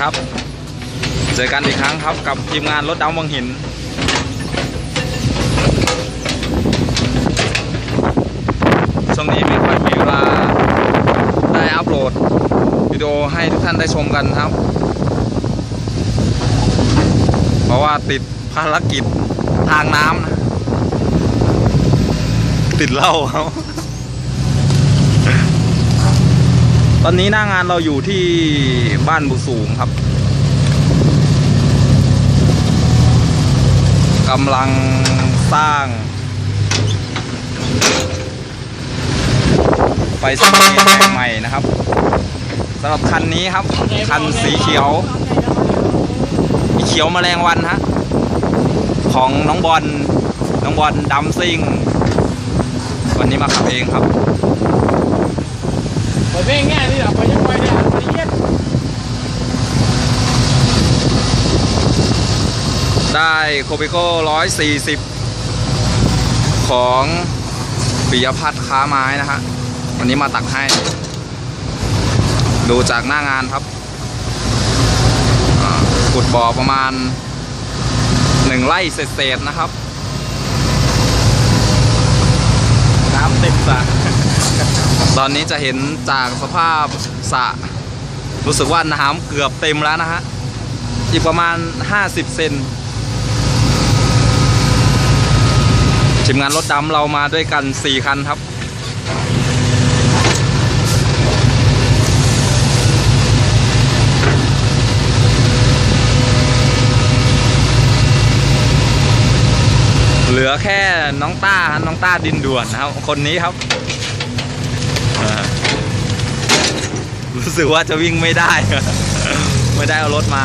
ครับ เจอกันอีกครั้งครับกับทีมงานรถดำวังหิน ช่วงนี้ไม่ค่อยมีเวลาได้อัพโหลดวิดีโอให้ทุกท่านได้ชมกันครับ เพราะว่าติดภารกิจทางน้ำนะติดเหล้าครับ ต อนนี้หน้างานเราอยู่ที่บ้านบุสูงครับกำลังสร้างไฟสเตนแห่งใหม่นะครับสำหรับคันนี้ครับ คันสีเขียวสีเขียวแมลงวันฮะของน้องบอลน้องบอลดัมซิงวันนี้มาขับเองครับ เปิดเพลงง่ายนี่แหละไปยังไปเนี่ยไปเย็ดได้โคเปโก้140ของปิยพัฒน์ค้าไม้นะฮะวันนี้มาตักให้ ดูจากหน้างานครับขุดบ่อประมาณหนึ่งไร่เศษๆนะครับ น้ำเต็มสระ ตอนนี้จะเห็นจากสภาพสระรู้สึกว่าน้ำเกือบเต็มแล้วนะฮะ อีกประมาณ 50 เซนทีมงานรถดำเรามาด้วยกัน 4 คันครับ เหลือแค่น้องต้าน้องต้าดินด่วนนะครับ คนนี้ครับ สึกว่าจะวิ่งไม่ได้ ไม่ได้เอารถมา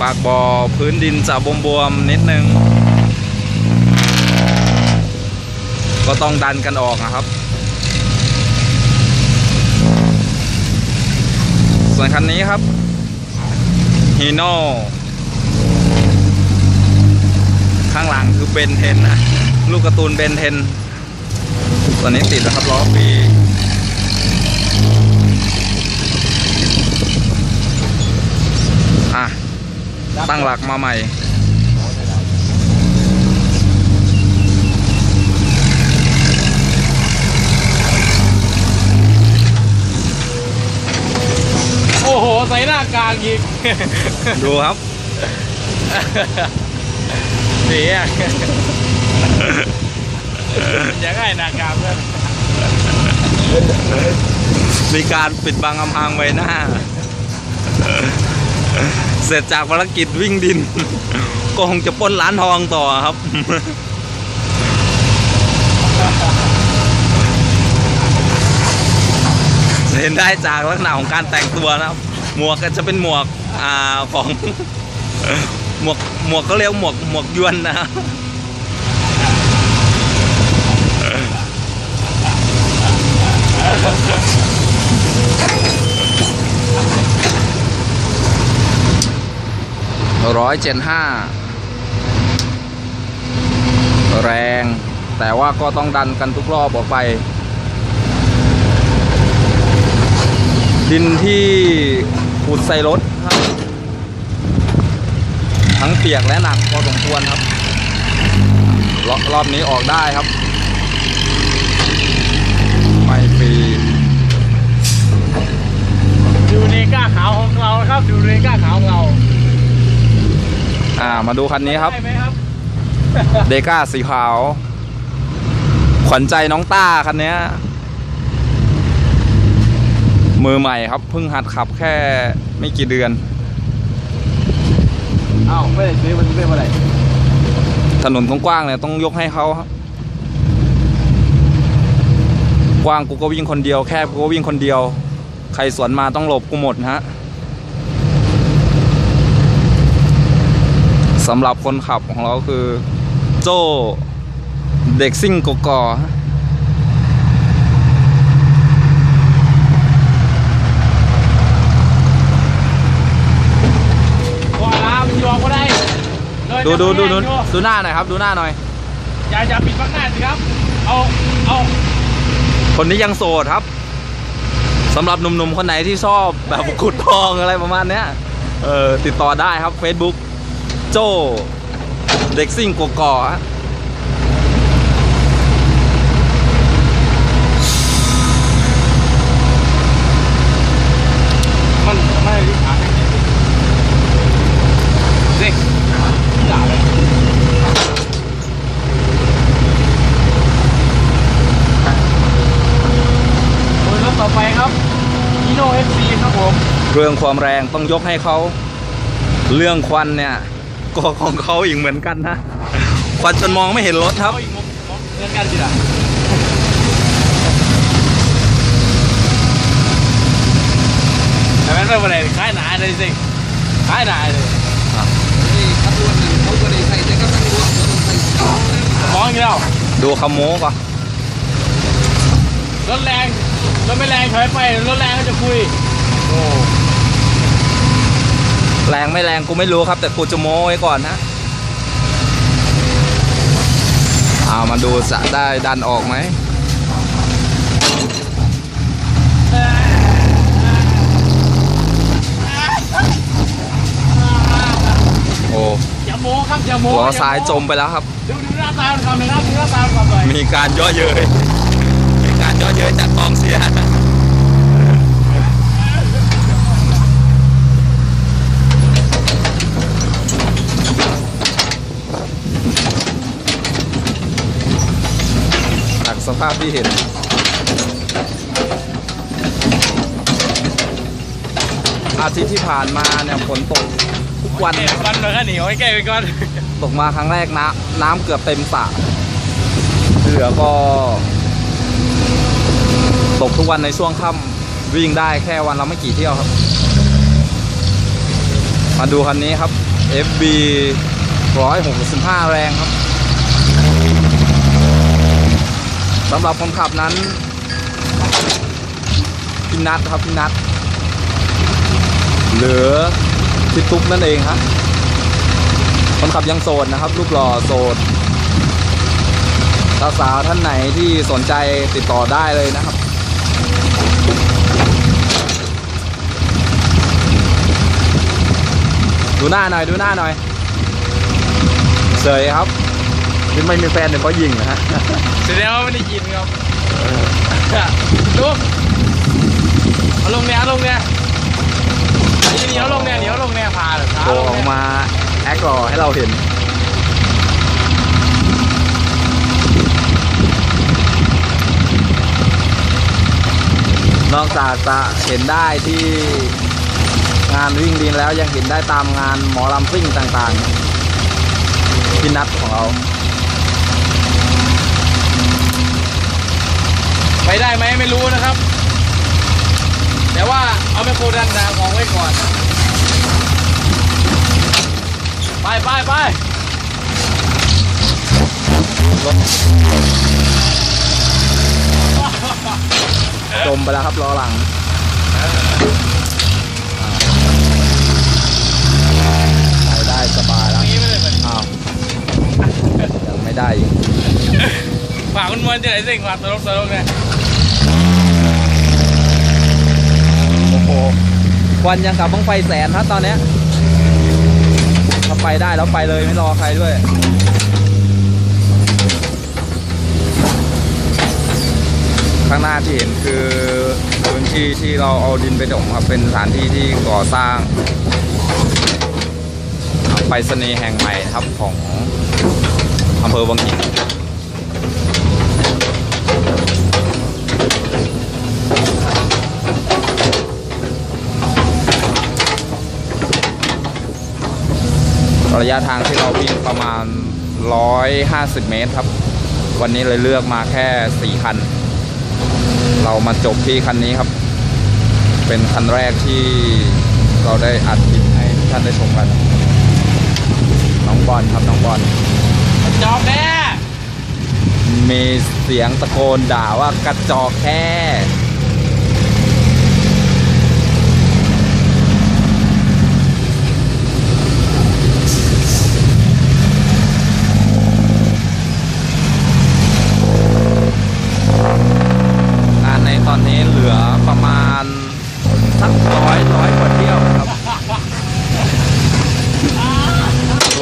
ปากบ่อพื้นดินจะบวมๆนิดนึง ก็ต้องดันกันออกนะครับ ส่วนคันนี้ครับฮีโน่ข้างหลังคือเบนเทนนะ ลูกการ์ตูนเบนเทน ตัวนี้ติดแล้วครับล้อปีอะ ตั้งหลักมาใหม่โอ้โห ใส่หน้ากากอีก ดูครับเสีย อยากให้น้ากากเพื่อนมีการปิดบังอำพรางใบหน้า เสร็จจากภารกิจวิ่งดิน ก็คงจะป้นร้านทองต่อครับ เห็นได้จากลักษณะของการแต่งตัวนะครับ หมวกก็จะเป็นหมวกอ่าของหมวกหมวกก็เรียกหมวกหมวกยวนนะครับ ร้อยเจ็ดห้าแรง แต่ว่าก็ต้องดันกันทุกรอบออกไป ดินที่ขุดใส่รถครับ ทั้งเปียกและหนักพอสมควรครับรอบรอบนี้ออกได้ครับ ไม่ปี ดูเนก้าขาวของเรานะครับ ดูเนก้าขาวของเรา อ่า มาดูคันนี้ครับ ได้ไหมครับ เดก้าสีขาว ขวัญใจน้องต้าคันเนี้ย มือใหม่ครับ เพิ่งหัดขับแค่ไม่กี่เดือน อ้าว ไม่ได้ซื้อมันซื้อมาไหนถนนกว้างๆเนี่ยต้องยกให้เขาครับกว้างกูก็วิ่งคนเดียว แคบกูก็วิ่งคนเดียว ใครสวนมาต้องหลบกูหมดฮะสำหรับคนขับของเราคือ โจ้เด็กซิ่งกกอฮะว่าลามยอมก็ได้เลยดูดูดูดูจะไม่ให้ดูหน้าหน่อยครับ ดูหน้าหน่อย อย่าอย่าปิดบังหน้าสิครับ เอาเอาคนนี้ยังโสดครับ สำหรับหนุ่มๆคนไหนที่ชอบแบบขุดทองอะไรประมาณเนี้ยเออติดต่อได้ครับ Facebook โจเด็กซิ่งกกอฮะ มันไม่ได้ขาแค่นี้สิด่าเลยโอ้ยรถต่อ ไปครับฮีโน่เอฟซีครับผม เรื่องความแรงต้องยกให้เขา เรื่องควันเนี่ยก็ของเขาอีกเหมือนกันนะ ควันจนมองไม่เห็นรถครับเอาอีกมุมมองเงินกันสิล่ะแต่ไม่เป็นไรขายหนาเลยสิขายหนาเลยนี่ขบวนหนึ่งเขาก็ได้ใส่แต่กำลังรวมก็ต้องใส่สองนะมองอย่างนี้แล้วดูขโมก่อนรถแรง รถไม่แรงถอยไปรถแรงก็จะคุย โอ้แรงไม่แรงกูไม่รู้ครับ แต่กูจะโม้ไว้ก่อนนะเอามาดูจะได้ดันออกไหมโอ้อย่าโม้ครับอย่าโม้ล้ออย่โซ้ายจมไปแล้วครับ ดูดูหน้าตามันทำหน่อยครับดูหน้าตามันทำหน่อยมีการย่อเย้ยมีการย่อเย้ยจากก องเสียจากสภาพที่เห็นอาทิตย์ที่ผ่านมาเนี่ยฝนตกทุกวันเก็บก่อนเลยข้าเหนียวให้แก้ไปก่อนตกมาครั้งแรกน้ำน้ำเกือบเต็มสระที่เหลือก็ ตกทุกวันในช่วงค่ำวิ่งได้แค่วันละไม่กี่เที่ยวครับ มาดูคันนี้ครับ FB 165 แรงครับสำหรับคนขับนั้นพี่นัทครับพี่นัทเหลือทิทุกนั่นเองครับคนขับยังโสดนะครับ รูปหล่อโสดสาวๆท่านไหนที่สนใจติดต่อได้เลยนะครับ ดูหน้าหน่อย ดูหน้าหน่อย เสยครับที่ไม่มีแฟนเดี๋ยวเขายิงนะฮะแสดงว่าไม่ได้ยินครับลูกเอาลงเนี่ยเอาลงเนี่ยนี่เหนียวลงเนี่ยเหนียวลงเนี่ยพาเหรอขาโผล่ลงออกเนี่ยมาแอคหล่อให้เราเห็น นอกจากจะเห็นได้ที่งานวิ่งดินแล้วยังเห็นได้ตามงานหมอลำซิ่งต่างๆพี่นัทของเรา ไปได้ไหมไม่รู้นะครับ แต่ว่าเอาไปโคดันดาของไว้ก่อน ไปไปไป จ มไปแล้วครับล้อหลังไปได้สบายแล้วนี่ไม่ได้เป็นอ้าวยังไม่ได้อีกฝากคุณมวลจะไหนสิ่งฝากตลกตลกเนี่ยโอ้โหควันยังกับบ้องไฟแสนครับตอนเนี้ยถ้าไปได้แล้วไปเลยไม่รอใครด้วย ข้างหน้าที่เห็นคือพื้นที่ที่เราเอาดินไปถมครับเป็นสถานที่ที่ก่อสร้างไปรษณีย์แห่งใหม่นะครับของอำเภอวังหินระยะทางที่เราวิ่งประมาณ 150 เมตรครับ วันนี้เลยเลือกมาแค่ 4 คัน เรามาจบที่คันนี้ครับ เป็นคันแรกที่เราได้อัดคลิปให้ทุกท่านได้ชมกัน น้องบอลครับน้องบอลจอบแน่มีเสียงตะโกนด่าว่ากระจอกแค่งานในตอนนี้เหลือประมาณ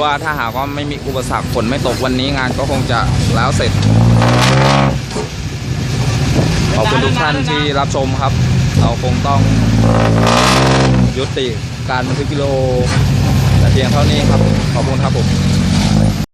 ว่าถ้าหากว่าไม่มีอุปสรรคฝนไม่ตกวันนี้งานก็คงจะแล้วเสร็จ ขอบคุณทุกท่านที่รับชมครับ เราคงต้องยุติการบันทึกกิโลแต่เพียงเท่านี้ครับ ขอบคุณครับผม